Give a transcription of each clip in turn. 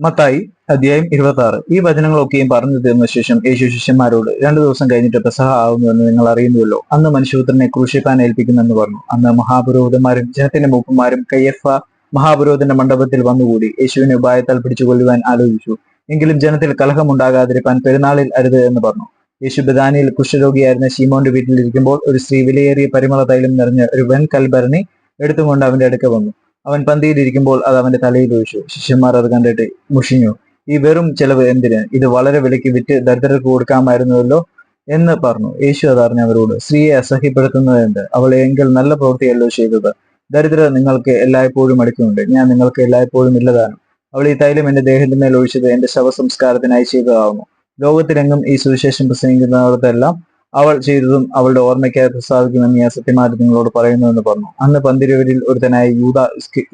മത്തായി അധ്യായം ഇരുപത്തി ആറ് ഈ വചനങ്ങളൊക്കെയും പറഞ്ഞു തീർന്ന ശേഷം യേശു ശിഷ്യന്മാരോട് രണ്ടു ദിവസം കഴിഞ്ഞിട്ട് പെസഹ ആകുന്നുവെന്ന് നിങ്ങൾ അറിയുന്നുവല്ലോ. അന്ന് മനുഷ്യപുത്രനെ ക്രൂശിക്കാൻ ഏൽപ്പിക്കുന്നെന്ന് പറഞ്ഞു. അന്ന് മഹാപുരോഹിതന്മാരും ജനത്തിന്റെ മൂപ്പന്മാരും കയ്യഫ മഹാപുരോഹിതന്റെ മണ്ഡപത്തിൽ വന്നുകൂടി. യേശുവിനെ ഉപായത്താൽ പിടിച്ചു കൊല്ലുവാൻ ആലോചിച്ചു. എങ്കിലും ജനത്തിൽ കലഹമുണ്ടാകാതിരിക്കാൻ പെരുന്നാളിൽ അരുത് എന്ന് പറഞ്ഞു. യേശു ബദാനിയിൽ കുഷ്ഠരോഗിയായിരുന്ന ശീമോന്റെ വീട്ടിലിരിക്കുമ്പോൾ ഒരു സ്ത്രീ വിലയേറിയ പരിമള തൈലം നിറഞ്ഞ ഒരു വെൺ കൽഭരണി എടുത്തുകൊണ്ട് അവന്റെ അടുക്ക വന്നു. അവൻ പന്തിയിലിരിക്കുമ്പോൾ അത് അവന്റെ തലയിൽ ഒഴിച്ചു. ശിഷ്യന്മാർ അത് കണ്ടിട്ട് മുഷിഞ്ഞു. ഈ വെറും ചെലവ് എന്തിന്? ഇത് വളരെ വിലയ്ക്ക് വിറ്റ് ദരിദ്രർക്ക് കൊടുക്കാമായിരുന്നുവല്ലോ എന്ന് പറഞ്ഞു. യേശു അതറിഞ്ഞ അവരോട് സ്ത്രീയെ അസഹ്യപ്പെടുത്തുന്നത് എന്ത്? അവൾ എങ്കിൽ നല്ല പ്രവൃത്തിയല്ലോ ചെയ്തത്. ദരിദ്രർ നിങ്ങൾക്ക് എല്ലായ്പ്പോഴും അടുക്കുന്നുണ്ട്. ഞാൻ നിങ്ങൾക്ക് എല്ലായ്പ്പോഴും ഇല്ലതാണ്. അവൾ ഈ തൈലം എന്റെ ദേഹത്തിന്മേൽ ഒഴിച്ചത് എന്റെ ശവസംസ്കാരത്തിനായി ചെയ്തതാവുന്നു ലോകത്തിലെങ്ങും ഈ സുവിശേഷം പ്രസംഗിക്കുന്നവർക്കെല്ലാം അവൾ ചെയ്തതും അവളുടെ ഓർമ്മയ്ക്കായി പ്രസ്താവിക്കുമെന്ന് ഞാൻ സത്യമായിട്ട് നിങ്ങളോട് പറയുന്നുവെന്ന് പറഞ്ഞു. അന്ന് പന്തിരുവരിൽ ഒരുത്തനായ യൂത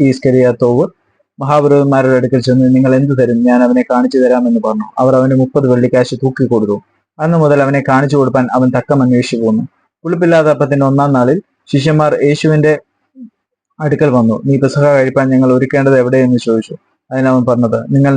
ഈസ്കരിയാത്തോവ് മഹാപുരോഹിതന്മാരുടെ അടുക്കൽ ചെന്ന് നിങ്ങൾ എന്തു തരും? ഞാൻ അവനെ കാണിച്ചു തരാമെന്ന് പറഞ്ഞു. അവർ അവന് മുപ്പത് വെള്ളിക്കാശ് തൂക്കി കൊടുത്തു. അന്ന് മുതൽ അവനെ കാണിച്ചു കൊടുക്കാൻ അവൻ തക്കം അന്വേഷിച്ചു പോന്നു. പുളിപ്പില്ലാത്ത അപ്പത്തിന്റെ ഒന്നാം നാളിൽ ശിഷ്യന്മാർ യേശുവിന്റെ അടുക്കൽ വന്നു. നീ പെസഹ കഴിപ്പാൻ ഞങ്ങൾ ഒരുക്കേണ്ടത് എവിടെയെന്ന് ചോദിച്ചു. അതിനവൻ പറഞ്ഞത് നിങ്ങൾ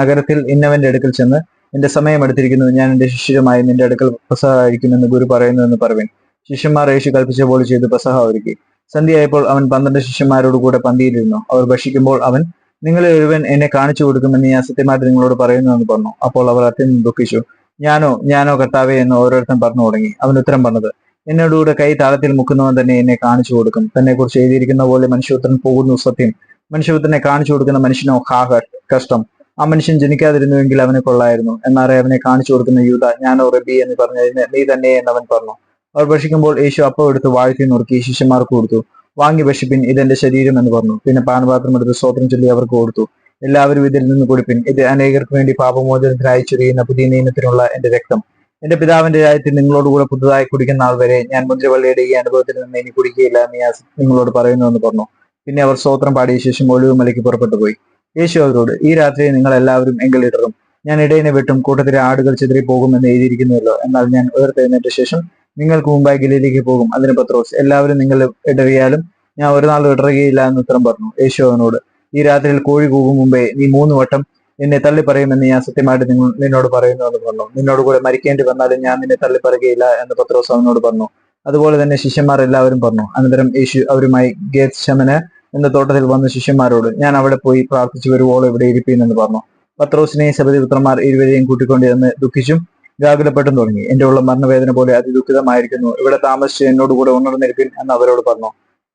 നഗരത്തിൽ ഇന്നവന്റെ അടുക്കൽ ചെന്ന് എന്റെ സമയം എടുത്തിരിക്കുന്നു ഞാൻ എന്റെ ശിഷ്യരുമായി നിന്റെ അടുക്കൽ പ്രസഹ അഴിക്കുമെന്ന് ഗുരു പറയുന്നു എന്ന് പറവിൻ. ശിഷ്യന്മാർ യേശു കൽപ്പിച്ച പോലെ ചെയ്ത് പ്രസഹ ഒരുക്കി സന്ധ്യയായപ്പോൾ അവൻ പന്ത്രണ്ട് ശിഷ്യന്മാരോട് കൂടെ പന്തിയിലിരുന്നു. അവർ ഭക്ഷിക്കുമ്പോൾ അവൻ നിങ്ങളെ ഒരുവൻ എന്നെ കാണിച്ചു കൊടുക്കുമെന്ന് ഞാൻ സത്യമായിട്ട് നിങ്ങളോട് പറയുന്നു എന്ന് പറഞ്ഞു. അപ്പോൾ അവർ അത്യന്തം ദുഃഖിച്ചു. ഞാനോ ഞാനോ കർത്താവേ എന്ന് ഓരോരുത്തരും പറഞ്ഞു തുടങ്ങി. അവൻ ഉത്തരം പറഞ്ഞത് എന്നോടുകൂടെ കൈ താളത്തിൽ മുക്കുന്നവൻ തന്നെ എന്നെ കാണിച്ചു കൊടുക്കും. തന്നെ കുറിച്ച് എഴുതിയിരിക്കുന്ന പോലെ മനുഷ്യപുത്രൻ പോകുന്നു സത്യം. മനുഷ്യപുത്രനെ കാണിച്ചു കൊടുക്കുന്ന മനുഷ്യനോ ഹാഹർ കഷ്ടം. ആ മനുഷ്യൻ ജനിക്കാതിരുന്നുവെങ്കിൽ അവനെ കൊള്ളായിരുന്നു. എന്നാറേ അവനെ കാണിച്ചു കൊടുക്കുന്ന യൂത ഞാനോ റബി എന്ന് പറഞ്ഞതിന് നീ തന്നെ എന്നവൻ പറഞ്ഞു. അവർ ഭക്ഷിക്കുമ്പോൾ യേശു അപ്പം എടുത്ത് വാഴ്ത്തി നുറുക്കി ശിഷ്യന്മാർക്ക് കൊടുത്തു. വാങ്ങി ഭക്ഷിപ്പിൻ ഇതെന്റെ ശരീരം എന്ന് പറഞ്ഞു. പിന്നെ പാനപാത്രം എടുത്ത് സ്വോത്രം ചൊല്ലി അവർക്ക് കൊടുത്തു. എല്ലാവരും ഇതിൽ നിന്ന് കുടിപ്പിൻ. ഇത് അനേകർക്ക് വേണ്ടി പാപമോചനത്തിനായി ചൊരിയുന്ന പുതിയ നിയമത്തിനുള്ള എന്റെ രക്തം. എന്റെ പിതാവിന്റെ രാജ്യത്തിൽ നിങ്ങളോടുകൂടെ പുതുതായി കുടിക്കുന്ന ആൾ വരെ ഞാൻ മുന്തിരിവള്ളിയുടെ ഈ അനുഭവത്തിൽ നിന്ന് ഇനി കുടിക്കുകയില്ല എന്ന് ഞാൻ നിങ്ങളോട് പറയുന്നു എന്ന് പറഞ്ഞു. പിന്നെ അവർ സ്വോത്രം പാടിയ ശേഷം ഒഴിവ് മലയ്ക്ക് പുറപ്പെട്ടു പോയി. യേശു അവരോട് ഈ രാത്രി നിങ്ങൾ എല്ലാവരും എങ്കിലിടറും ഞാൻ ഇടയനെ വെട്ടും കൂട്ടത്തിലെ ആടുകൾ ചിതറി പോകുമെന്ന് എഴുതിയിരിക്കുന്നുവല്ലോ. എന്നാൽ ഞാൻ ഉയർത്തെഴുന്നേറ്റ ശേഷം നിങ്ങൾക്ക് മുമ്പായി ഗലീലേക്ക് പോകും. അതിന് പത്രോസ് എല്ലാവരും നിങ്ങൾ ഇടറിയാലും ഞാൻ ഒരു നാൾ ഇടറുകയില്ല എന്ന് ഉത്തരം പറഞ്ഞു. യേശു അവനോട് ഈ രാത്രിയിൽ കോഴി കൂകും മുമ്പേ നീ മൂന്ന് വട്ടം എന്നെ തള്ളി പറയുമെന്ന് ഞാൻ സത്യമായിട്ട് നിങ്ങൾ നിന്നോട് പറയുന്നു എന്ന് പറഞ്ഞു. നിന്നോട് കൂടെ മരിക്കേണ്ടി വന്നാലും ഞാൻ നിന്നെ തള്ളി പറയുകയില്ല എന്ന് പത്രോസ് അവനോട് പറഞ്ഞു. അതുപോലെ തന്നെ ശിഷ്യന്മാർ എല്ലാവരും പറഞ്ഞു. അനന്തരം യേശു അവരുമായി ഗേത് ശമന് എന്ന തോട്ടത്തിൽ വന്ന ശിഷ്യന്മാരോട് ഞാൻ അവിടെ പോയി പ്രാർത്ഥിച്ചു വരുവോളം ഇവിടെ ഇരിപ്പീനെന്ന് പറഞ്ഞു. പത്രോസിനെയും സബതി പുത്രന്മാർ ഇരുവരെയും കൂട്ടിക്കൊണ്ട് എന്ന് ദുഃഖിച്ചും വ്യാകുലപ്പെട്ടും തുടങ്ങി. എന്റെ ഉള്ള മരണവേദന പോലെ അതിദുഃഖിതമായിരിക്കുന്നു. ഇവിടെ താമസിച്ച് എന്നോട് കൂടെ ഉണർന്നിരിപ്പിൻ എന്ന് അവരോട് പറഞ്ഞു.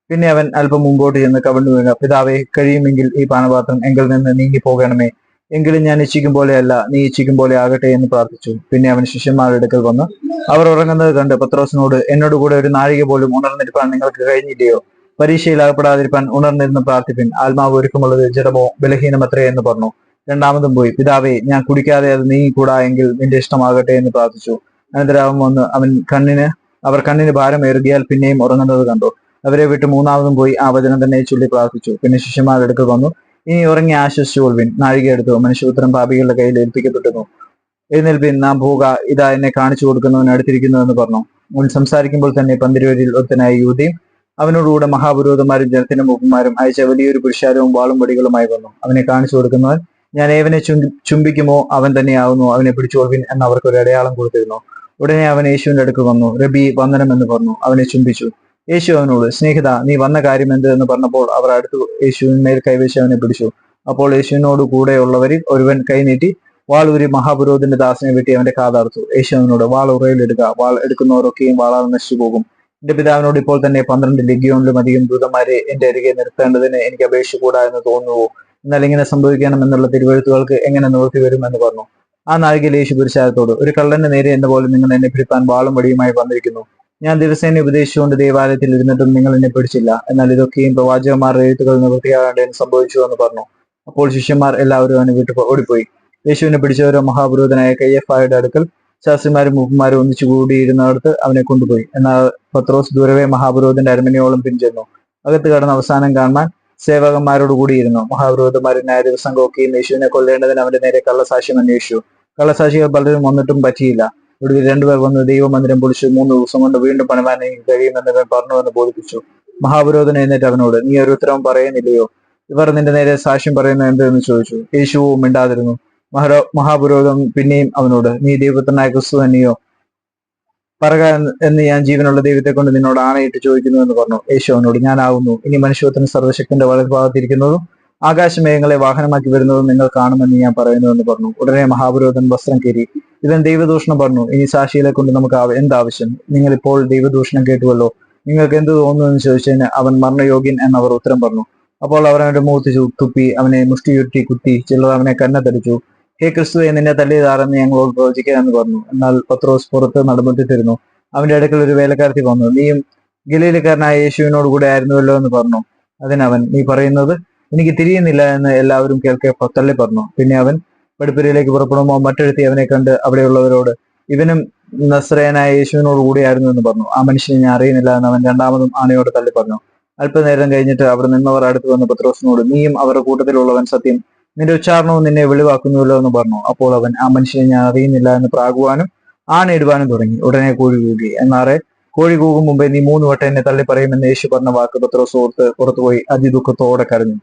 പിന്നെ അവൻ അല്പം മുമ്പോട്ട് ചെന്ന് കവിണ്ണു വീണ പിതാവെ കഴിയുമെങ്കിൽ ഈ പാനപാത്രം എങ്കിൽ നിന്ന് നീങ്ങി പോകണമേ. എങ്കിലും ഞാൻ ഇച്ഛിക്കും പോലെയല്ല നീ ഇച്ഛിക്കും പോലെ ആകട്ടെ എന്ന് പ്രാർത്ഥിച്ചു. പിന്നെ അവൻ ശിഷ്യന്മാരുടെ അടുക്കൽ വന്ന്. അവർ ഉറങ്ങുന്നത് കണ്ട് പത്രോസിനോട് എന്നോട് കൂടെ ഒരു നാഴിക പോലും ഉണർന്നിരിപ്പാൻ നിങ്ങൾക്ക് കഴിഞ്ഞില്ലയോ? പരീക്ഷയിൽ ഉണർന്നിരുന്ന ഉണർന്നിരുന്ന് പ്രാർത്ഥിപ്പിൻ. ആത്മാവ് ഒരുക്കമുള്ളത് ജഡമോ ബലഹീനമത്രേ എന്ന് പറഞ്ഞു. രണ്ടാമതും പോയി. പിതാവേ ഞാൻ കുടിക്കാതെ അത് നീങ്ങിക്കൂടാ എങ്കിൽ നിന്റെ ഇഷ്ടമാകട്ടെ എന്ന് പ്രാർത്ഥിച്ചു. അനന്തരാവൻ വന്ന് അവൻ കണ്ണിന് അവർ കണ്ണിന് ഭാരം ഏറുകിയാൽ പിന്നെയും ഉറങ്ങുന്നത് കണ്ടു. അവരെ വിട്ട് മൂന്നാമതും പോയി ആ വചനം തന്നെ ചൊല്ലി പ്രാർത്ഥിച്ചു. പിന്നെ ശിഷ്യന്മാരുടെ അടുത്ത് വന്നു. ഇനി ഉറങ്ങി ആശ്വസിച്ചു കൊൾവിൻ നാഴിക എടുത്തു. മനുഷ്യപുത്രൻ പാപികളുടെ കയ്യിൽ ഏൽപ്പിക്കപ്പെട്ടിരുന്നു എഴുന്നേൽപ്പിൻ. നാം പോക ഇതാ എന്നെ കാണിച്ചു കൊടുക്കുന്നവൻ അടുത്തിരിക്കുന്നു എന്ന് പറഞ്ഞു. മുൻ സംസാരിക്കുമ്പോൾ തന്നെ പന്തിരുവരിൽ ഒരുത്തനായ യൂതിയും അവനോടുകൂടെ മഹാപുരോഹിതന്മാരും ജനത്തിന്റെ മുഖന്മാരും അയച്ച വലിയൊരു പുരുഷാരവും വാളും വടികളുമായി വന്നു. അവനെ കാണിച്ചു കൊടുക്കുന്നവൻ ഞാൻ ഏവനെ ചുംബി- ചുംബിക്കുമോ? അവൻ തന്നെയാവുന്നു അവനെ പിടിച്ചോൾവിൻ എന്ന് അവർക്ക് ഒരു അടയാളം കൊടുത്തിരുന്നു. ഉടനെ അവൻ യേശുവിന്റെ അടുക്ക് വന്നു. റബി വന്ദനം എന്ന് പറഞ്ഞു. അവനെ ചുംബിച്ചു. യേശു അവനോട് സ്നേഹിത നീ വന്ന കാര്യം എന്ത്? എന്ന് പറഞ്ഞപ്പോൾ അവർ അടുത്ത് യേശുവിന്മേൽ കൈവശം അവനെ പിടിച്ചു. അപ്പോൾ യേശുവിനോട് കൂടെയുള്ളവരിൽ ഒരുവൻ കൈനീട്ടി വാൾ ഒരു മഹാപുരോഹിതന്റെ ദാസനെ വെട്ടി അവന്റെ കാതർത്തു യേശു അവനോട് വാൾ ഉറയിലെടുക്കുക വാൾ എടുക്കുന്നവരൊക്കെയും വാളാൽ നശിച്ചു പോകും. എന്റെ പിതാവിനോട് ഇപ്പോൾ തന്നെ പന്ത്രണ്ട് ലിഗിയോണിലും അധികം ദൂതന്മാരെ എന്റെ അരികെ നിർത്തേണ്ടതിന് എനിക്ക് അപേക്ഷ കൂടാ എന്ന് തോന്നുവോ എന്നാൽ ഇങ്ങനെ സംഭവിക്കണമെന്നുള്ള തിരുവഴുത്തുകൾക്ക് എങ്ങനെ നോക്കി വരുമെന്ന് പറഞ്ഞു. ആ നാഴികയിൽ യേശു പുരുഷാരത്തോട് ഒരു കള്ളന്റെ നേരെ എന്ന പോലെ നിങ്ങൾ എന്നെ പിടിപ്പാൻ വാളും വടിയുമായി വന്നിരിക്കുന്നു. ഞാൻ ദിവസേന ഉപദേശിച്ചുകൊണ്ട് ദേവാലയത്തിൽ ഇരുന്നിട്ടും നിങ്ങൾ എന്നെ പിടിച്ചില്ല. എന്നാൽ ഇതൊക്കെയും പ്രവാചകന്മാരുടെ എഴുത്തുകൾ നിവൃത്തിയാകേണ്ടതിന് സംഭവിച്ചു എന്ന് പറഞ്ഞു. അപ്പോൾ ശിഷ്യന്മാർ എല്ലാവരും അവനെ വിട്ടു ഓടിപ്പോയി. യേശുവിനെ പിടിച്ചവരോ മഹാപുരോധനായ കയ്യഫായുടെ അടുക്കൽ ശാസ്ത്രിമാരും മൂപ്പന്മാരും ഒന്നിച്ചു കൂടിയിരുന്നിടത്ത് അവനെ കൊണ്ടുപോയി. എന്നാൽ പത്രോസ് ദൂരവേ മഹാപുരോഹിതന്റെ അരമനയോളം പിൻചെന്നു. അകത്ത് കടന്ന് അവസാനം കാണാൻ സേവകന്മാരോട് കൂടിയിരുന്നു. ദിവസം ന്യായദിവസംഘമൊക്കെയും യേശുവിനെ കൊല്ലേണ്ടതിന് അവന്റെ നേരെ കള്ളസാക്ഷ്യം അന്വേഷിച്ചു. കള്ളസാക്ഷികൾ പലരും വന്നിട്ടും പറ്റിയില്ല. ഒടുവിൽ രണ്ടുപേർ വന്ന് ദൈവമന്ദിരം പൊളിച്ച് മൂന്ന് ദിവസം കൊണ്ട് വീണ്ടും പണിമാൻ എനിക്ക് കഴിയുമെന്ന് പറഞ്ഞുവെന്ന് ബോധിപ്പിച്ചു. മഹാപുരോധന എന്നിട്ട് അവനോട് നീ ഒരു ഉത്തരവും പറയുന്നില്ലയോ? ഇവർ നിന്റെ നേരെ സാക്ഷ്യം പറയുന്നത് എന്തെന്ന്? ചോദിച്ചു. യേശുവും മിണ്ടാതിരുന്നു. മഹാരോ മഹാപുരോഹിതൻ പിന്നെയും അവനോട് നീ ദൈവത്തിനായ ക്രിസ്തു തന്നെയോ? പറക എന്ന് ഞാൻ ജീവനുള്ള ദൈവത്തെ കൊണ്ട് നിന്നോട് ആണയിട്ട് ചോദിക്കുന്നു എന്ന് പറഞ്ഞു. യേശു അവനോട് ഞാനാവുന്നു. ഇനി മനുഷ്യത്തിന് സർവശക്തിന്റെ വലതുഭാഗത്തിരിക്കുന്നതും ആകാശമേഘങ്ങളെ വാഹനമാക്കി വരുന്നതും നിങ്ങൾ കാണുമെന്ന് ഞാൻ പറയുന്നു എന്ന് പറഞ്ഞു. ഉടനെ മഹാപുരോഹിതൻ വസ്ത്രം കയറി ഇവൻ ദൈവദൂഷണം പറഞ്ഞു. ഇനി സാക്ഷികളെ കൊണ്ട് നമുക്ക് എന്ത് എന്താവശ്യം? നിങ്ങൾ ഇപ്പോൾ ദൈവദൂഷണം കേട്ടുവല്ലോ. നിങ്ങൾക്ക് എന്ത് തോന്നുന്നു എന്ന് ചോദിച്ചതിന് അവൻ മരണയോഗ്യൻ എന്നവർ ഉത്തരം പറഞ്ഞു. അപ്പോൾ അവർ അവന്റെ മുഖത്ത് തുപ്പി അവനെ മുഷ്ടിയുരുട്ടി കുത്തി. ചിലർ അവനെ കന്നത്തടിച്ചു ഹേ ക്രിസ്തു നിന്നെ തല്ലിയതാരെന്ന് ഞങ്ങളോട് പ്രവചിക്കാമെന്ന് പറഞ്ഞു. എന്നാൽ പത്രോസ് പുറത്ത് നടന്നിട്ടിരുന്നു അവന്റെ അടുക്കൽ ഒരു വേലക്കാരത്തി വന്നു. നീയും ഗലീലക്കാരനായ യേശുവിനോട് കൂടെ ആയിരുന്നുവല്ലോ എന്ന് പറഞ്ഞു. അതിനവൻ നീ പറയുന്നത് എനിക്ക് തിരിയുന്നില്ല എന്ന് എല്ലാവരും കേൾക്കെ തള്ളി പറഞ്ഞു പിന്നെ അവൻ പടിപ്പുരയിലേക്ക് പുറപ്പെടുമ്പോൾ മറ്റൊരുത്തി അവനെ കണ്ട് അവിടെയുള്ളവരോട് ഇവനും നസ്രയനായ യേശുവിനോട് കൂടിയായിരുന്നു എന്ന് പറഞ്ഞു. ആ മനുഷ്യനെ ഞാൻ അറിയുന്നില്ല എന്ന് അവൻ രണ്ടാമതും ആണയോട് തള്ളി പറഞ്ഞു അല്പനേരം കഴിഞ്ഞിട്ട് അവിടെ നിന്നവർ അടുത്ത് വന്ന് പത്രോസിനോട് നീയും അവരുടെ കൂട്ടത്തിലുള്ളവൻ സത്യം നിന്റെ ഉച്ചാരണവും നിന്നെ വെളിവാക്കുന്നുവല്ലോ എന്ന് പറഞ്ഞു. അപ്പോൾ അവൻ ആ മനുഷ്യനെ ഞാൻ അറിയുന്നില്ല എന്ന് പ്രാകുവാനും ആണയിടുവാനും തുടങ്ങി. ഉടനെ കോഴി കൂകി. എന്നാറെ കോഴി കൂകും മുമ്പേ നീ മൂന്ന് വട്ടം എന്നെ തള്ളി പറയുമെന്ന് യേശു പറഞ്ഞ വാക്ക് പത്രോ സുഹൃത്ത് പുറത്തുപോയി. അതിദുഃഖത്തോടെ കരഞ്ഞു.